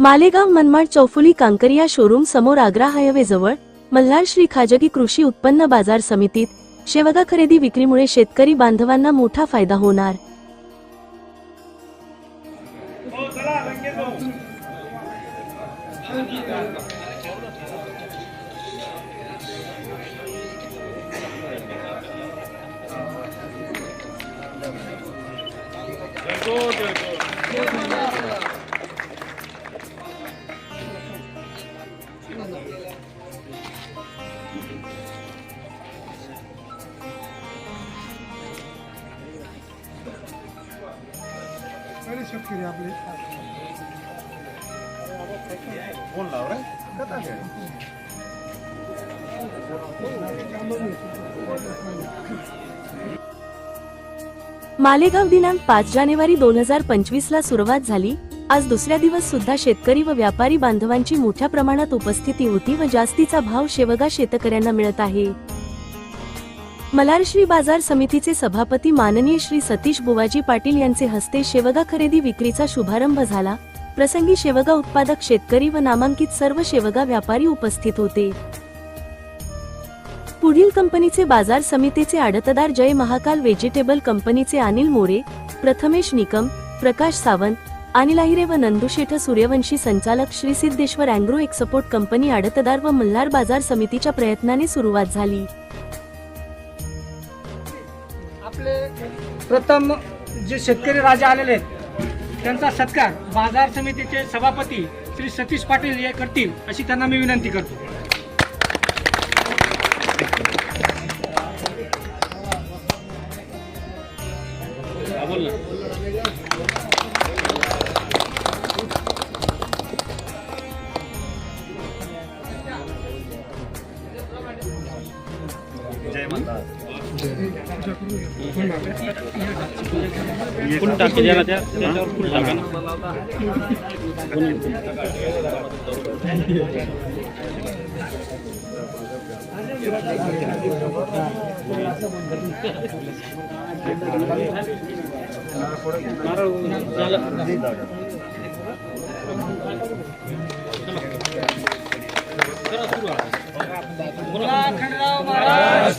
मालेगाव मनमाड चौफुली कांकरिया शोरूम समोर आग्रा हायवे जवळ मल्हार श्री खाजगी कृषी उत्पन्न बाजार समितीत शेवगा खरेदी विक्रीमुळे शेतकरी बांधवांना मोठा फायदा होणार. बरे शेतकरी आपले. मालेगाव दिनांक पाच जानेवारी दोन हजार पंचवीस ला सुरुवात झाली. आज दुसऱ्या दिवस सुद्धा शेतकरी व व्यापारी बांधवांची मोठ्या प्रमाणात उपस्थिती होती व जास्तीचा भाव शेवगा शेतकऱ्यांना मिळत आहे. मलारश्री बाजार समितीचे सभापती माननीय श्री सतीश बुवाजी पाटील यांचे हस्ते शेवगा खरेदी विक्रीचा शुभारंभ झाला. प्रसंगी शेवगा उत्पादक शेतकरी व नामांकित सर्व शेवगा व्यापारी उपस्थित होते. पुढील कंपनीचे बाजार समितीचे आडतदार जय महाकाल व्हेजिटेबल कंपनीचे अनिल मोरे प्रथमेश निकम प्रकाश सावंत अनिल आहिरे व नंदुशेठ सूर्यवंशी संचालक Shri Siddheshwar agro export company आडतदार व मल्हार बाजार समितीच्या प्रयत्नाने सुरुवात झाली. आपले प्रथम जे शेतकरी राजा आलेले आहेत त्यांचा सत्कार बाजार समितीचे सभापती श्री सतीश पाटील हे करतील अशी त्यांना मी विनंती करतो. जय फुल टाकी द्या ना त्या त्याच्यावर फुल टाका ना झालं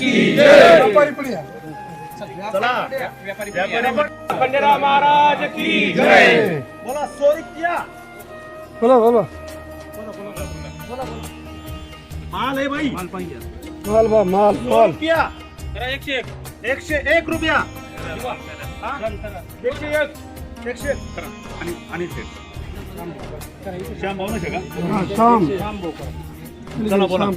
व्यापारी महाराज की जय। बोला सो रुपया बोला बोला. माल आहे भाई। माल बा माल सो रुपया एकशे एक. एकशे एक रुपया? एकशे एक. एकशे आणि आणि श्याम भाऊ नसे का? शाम चला बोला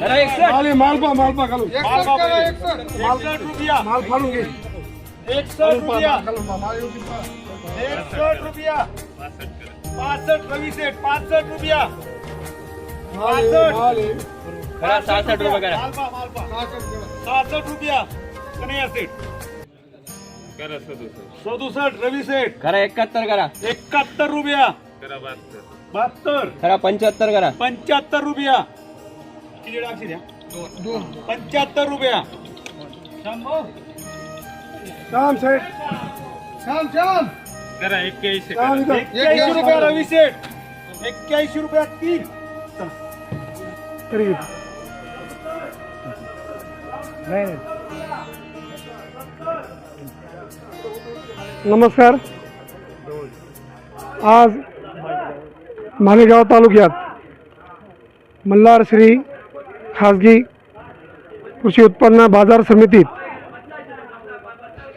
करा एकशे माल माल पा माल पा घालून माल बाबा एकसठ रुपया माल फाडून घे एकसठ रुपया एकसठ रुपया पासष्ट रवी सेठ पासष्ट रुपया पासष्ट करा सहासष्ट रुपये करा मालपा मालपा सहासष्ट रुपया कन्हैया सेठ बहात्तर. करा पंच्याहत्तर करा. पंच्याहत्तर रुपया. किती टाकशी द्या? पंच्याहत्तर रुपया. शाम सेठ शाम शाम करा एक्क्याऐंशी रुपया रवी सेठ एक्क्याऐंशी रुपया तीन. तरी घे. नाही नाही. नमस्कार. आज मालेगाव तालुक्यात मल्हार श्री खाजगी कृषी उत्पन्न बाजार समितीत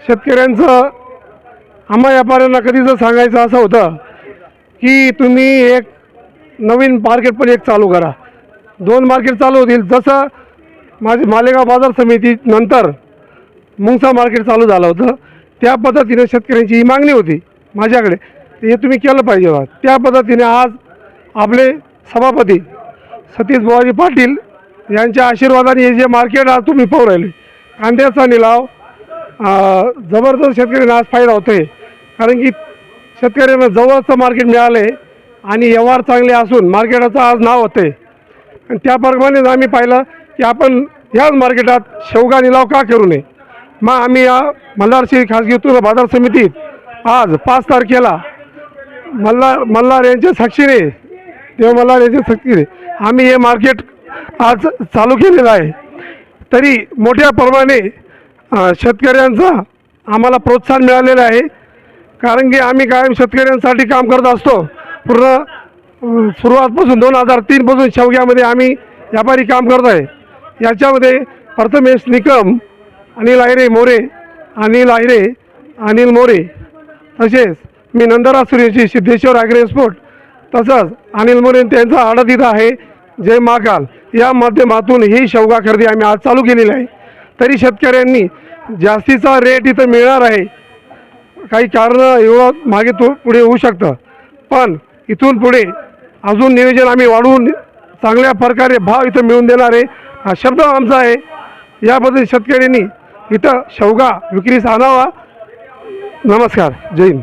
शेतकऱ्यांचं आम्हा व्यापाऱ्यांना कधीच सांगायचं असं होतं की तुम्ही एक नवीन मार्केट पण एक चालू करा. दोन मार्केट चालू होतील. जसं माझे मालेगाव बाजार समितीनंतर मुंगसा मार्केट चालू झालं होतं. त्या पद्धतीने शेतकऱ्यांची ही मागणी होती माझ्याकडे. हे तुम्ही केलं पाहिजे बा. त्या पद्धतीने आज आपले सभापती सतीश बुवाजी पाटील यांच्या आशीर्वादाने हे जे मार्केट आज तुम्ही पाहू राहिले. कांद्याचा निलाव जबरदस्त शेतकऱ्यांना आज फायदा होतो आहे कारण की शेतकऱ्यांना जवळचं मार्केट मिळालं आहे आणि व्यवहार चांगले असून मार्केटाचं आज नाव होतं आहे आणि त्याप्रमाणेच आम्ही पाहिलं की आपण याच मार्केटात शेवगा निलाव का करू नये? मग आम्ही या मल्हारशी खाजगी उत्तर बाजार समितीत आज पाच तारखेला मल्हार मल्हार यांच्या साक्षीने तेव्हा मला याची सक्ती साक्षीने आम्ही हे मार्केट आज चालू केलेलं आहे. तरी मोठ्या प्रमाणे शेतकऱ्यांचा आम्हाला प्रोत्साहन मिळालेलं आहे. कारण की आम्ही कायम शेतकऱ्यांसाठी काम करत असतो. पूर्ण सुरुवातपासून दोन हजार तीनपासून शेवग्यामध्ये आम्ही व्यापारी काम करत आहे. याच्यामध्ये प्रथमेश निकम अनिल आयरे मोरे अनिल आयरे अनिल मोरे तसेच मी नंदरा सूर्यची सिद्धेश्वर ॲग्रो एक्सपोर्ट तसंच अनिल मोरे त्यांचा आडा इथं आहे जय महाकाल. या माध्यमातून ही शेवगा खरेदी आम्ही आज चालू केलेली आहे. तरी शेतकऱ्यांनी जास्तीचा रेट इथं मिळणार आहे. काही कारणं एवढं मागे तो पुढे होऊ शकतं. पण इथून पुढे अजून नियोजन आम्ही वाढवून चांगल्या प्रकारे भाव इथं मिळवून देणार आहे. हा शब्द आमचा आहे. याबद्दल शेतकऱ्यांनी इथं शेवगा विक्रीस आणावा. नमस्कार. जय हिंद.